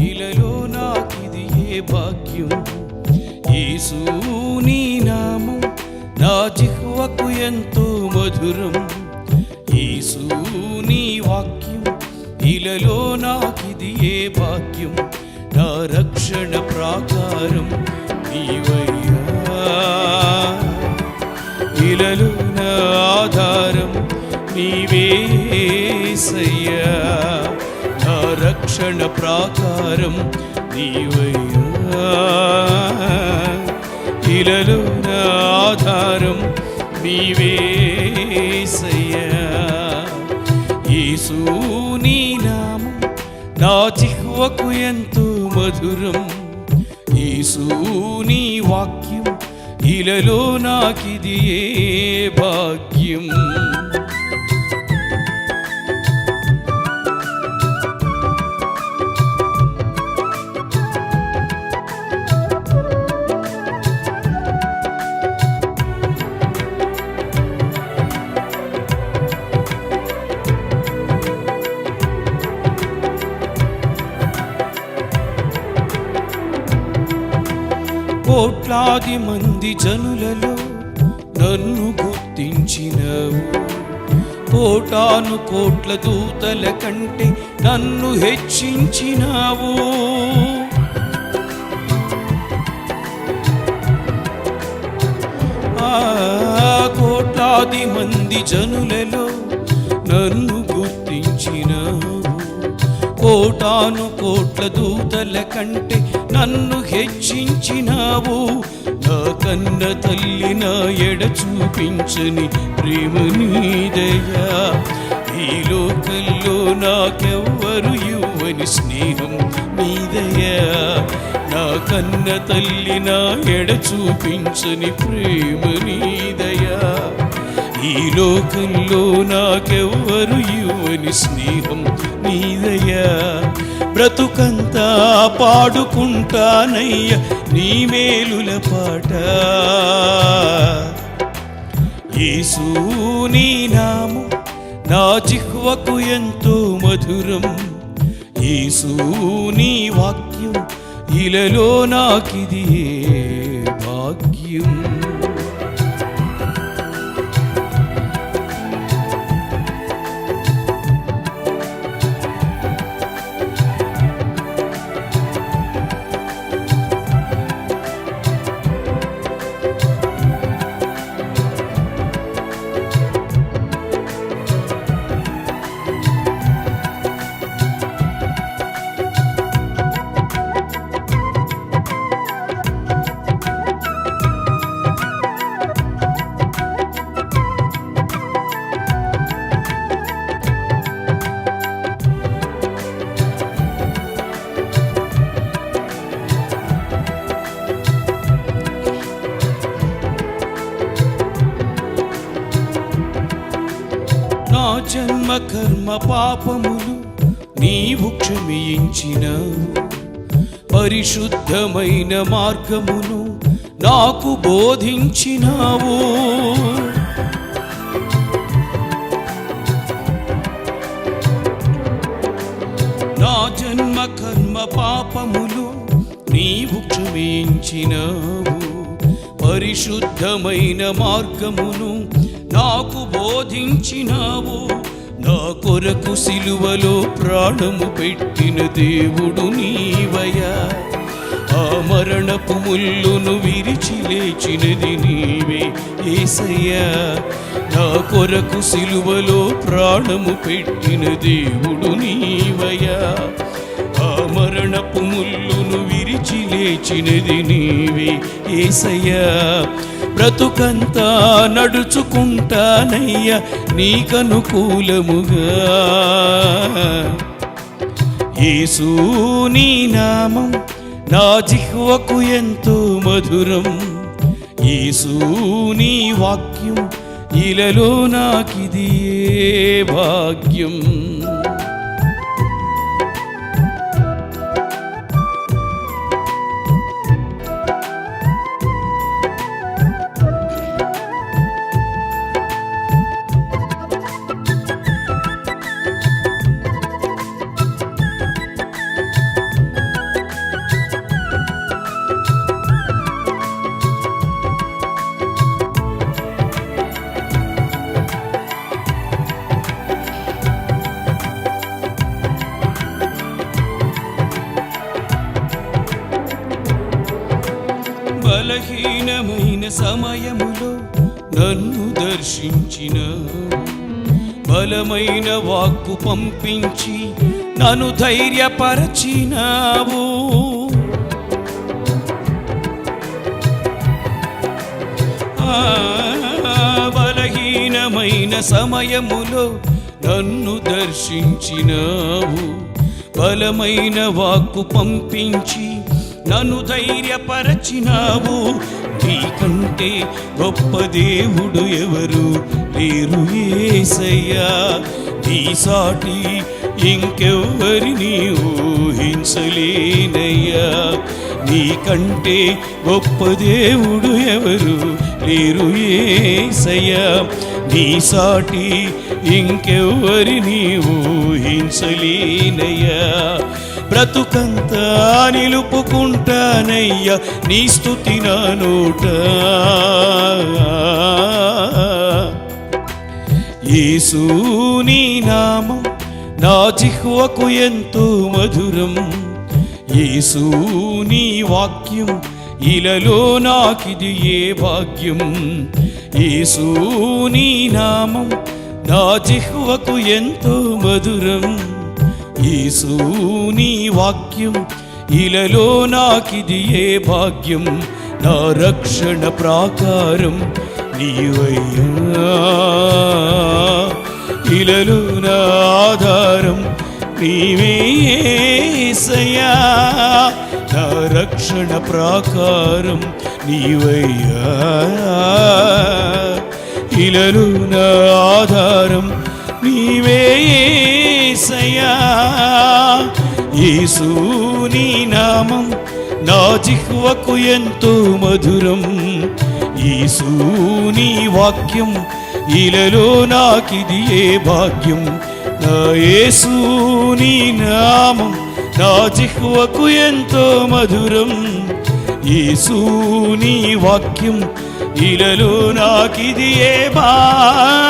ఇలలో నాకిది ఏ భాగ్యం? యేసు నీ నామం నా జిహ్వకు ఎంతో మధురం. యేసు నీ వాక్యం ఇలలో నాకిది ఏ భాగ్యం? నా రక్షణ ప్రాకారం నీవయ్యా. ఇలలో నా ఆధారం నీవేసయ్యా నా రక్షణ ప్రాకారం నీవయ్యా. ఇలలో ఆధారం నీవేసయ్యా యేసు నీ నామం నా జిహ్వకు ఎంతో మధురం. యేసు నీ వాక్యం ఇలలో నాకిది ఏ భాగ్యం. కోట్లాది మంది జనులలో నన్ను గుర్తించినవు. కోటాను కోట్ల దూతల కంటే నన్ను హెచ్చించినావు. కోట్లాది మంది జనులలో నన్ను గుర్తించినావు. కోటాను కోట్ల దూతల కంటే నన్ను హెచ్చించినావు. నా కన్న తల్లి నా ఎడ చూపించని ప్రేమ నీదయా ఈ లోకల్లో నాకెవ్వరు ఇవ్వని స్నేహం నీదయా నా కన్న తల్లి నా ఎడ చూపించని ప్రేమ నీదయా ఈ లోకంలో నాకెవ్వరు ఇవ్వని స్నేహం నీదయ్యా. బ్రతుకంతా పాడుకుంటానయ్య నీ మేలుల పాట. యేసు నీ నాము నా జిహ్వకు ఎంతో మధురం. యేసు నీ వాక్యం ఇలలో నాకిది భాగ్యం. జన్మ కర్మ పాపములు నీవు క్షమించినావు పరిశుద్ధమైన మార్గమును నాకు బోధించినావు. నా జన్మ కర్మ పాపములు నీవు క్షమించినావు. పరిశుద్ధమైన మార్గమును నాకు బోధించినావు. నా కొరకు సిలువలో ప్రాణము పెట్టిన దేవుడు నీవయా ఆ మరణపు ముల్లును విరిచి లేచినది నీవే ఏసయ్యా. నా కొరకు సిలువలో ప్రాణము పెట్టిన దేవుడు నీవయా మరణపు ముళ్ళును విరిచి లేచినది నీవే ఏసయ్యా. బ్రతుకంతా నడుచుకుంటానయ్యా నీకనుకూలముగా. యేసు నీ నామం నా జిహ్వకు ఎంతో మధురం. యేసు నీ వాక్యం ఇలలో నాకిది భాగ్యం. సమయములో నన్ను దర్శించిన బలమైన వాక్కు పంపించి నన్ను ధైర్యపరచినావు. బలహీనమైన సమయములో నన్ను దర్శించినావు. బలమైన వాక్కు పంపించి నన్ను ధైర్యపరచినావు. నీకంటే గొప్ప దేవుడు ఎవరు? లేరు ఏసయ్యా. నీ సాటి ఇంకెవ్వరిని ఊహించలేనయ్యా. నీకంటే గొప్ప దేవుడు ఎవరు? లేరు ఏసయ్యా. నీ సాటి ఇంకెవ్వరిని ఊహించలేనయ్యా. బ్రతుకంతా నిలుపుకుంటానయ్యా నీ స్థుతి నా నోట. యేసు నీ నామం నా జిహ్వకు ఎంతో మధురం. యేసు నీ వాక్యం ఇలలో నాకిది ఏ భాగ్యం. యేసు నీ నామం నా జిహ్వకు ఎంతో మధురం. యేసు నీ వాక్యం ఇలలో నాకిది ఏ భాగ్యం? నా రక్షణ ప్రాకారం నీవయ్యా. ఇలలో నా ఆధారం నీవేసయ్యా నా రక్షణ ప్రాకారం నీవయ్యా. ఇలలో నా ఆధారం నీవేసయ్యా యేసు నామం నా జిహ్వకు ఎంతో మధురం. యేసు వాక్యం ఇలలో నాకిది ఏ భాగ్యం? నా యేసు నామం నా జిహ్వకు ఎంతో మధురం. యేసు వాక్యం ఇలలో నాకిది ఏ భాగ్యం?